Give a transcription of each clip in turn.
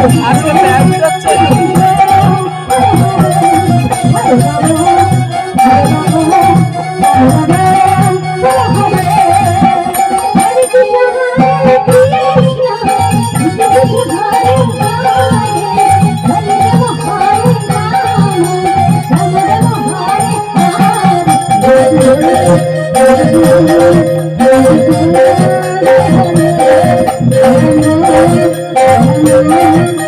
আজকে ব্যায়াম যাচ্ছে Thank you.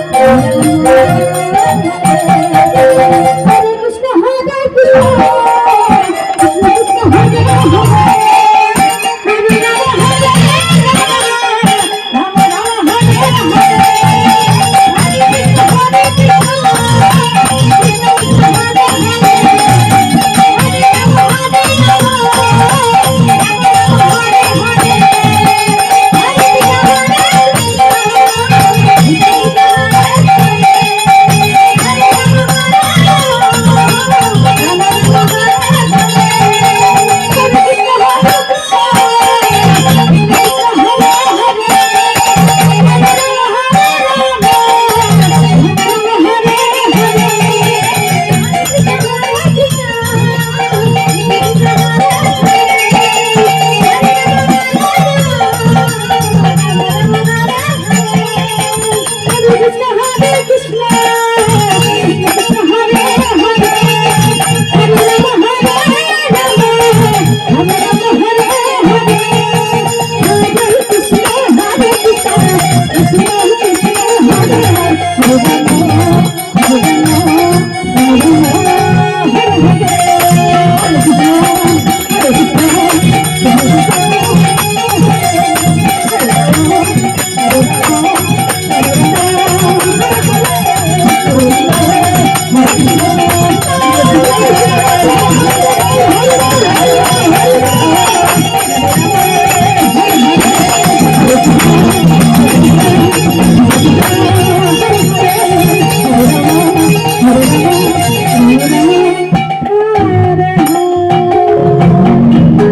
Thank you.